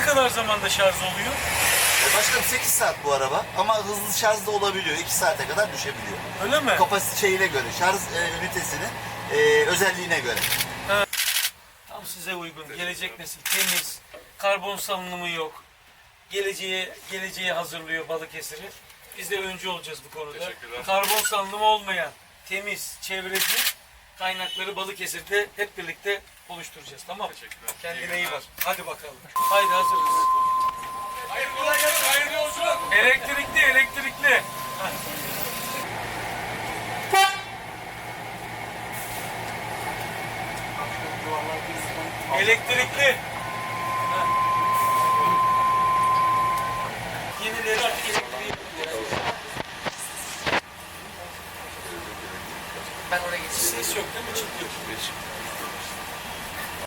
kadar zamanda şarj oluyor? E, Başkanım 8 saat bu araba ama hızlı şarj da olabiliyor. 2 saate kadar düşebiliyor. Öyle mi? Kapasite şeyine göre, şarj e, ünitesinin e, özelliğine göre. Tam size uygun. Gelecek nesil temiz, karbon salınımı yok. Geleceğe geleceğe hazırlıyor Balıkesir'i. Biz de öncü olacağız bu konuda. Teşekkürler. Karbon salınımı olmayan, temiz, çevreci kaynakları Balıkesir'de hep birlikte oluşturacağız. Tamam mı? Kendine iyi bak. Hadi bakalım. Haydi hazırız. Hayır kolay gelsin. Hayırlı yolculuk. Elektrikli, elektrikli. Elektrikli. Yenileri elektriği. Ben oraya geçeyim. Ses yok değil mi? Çıt yok.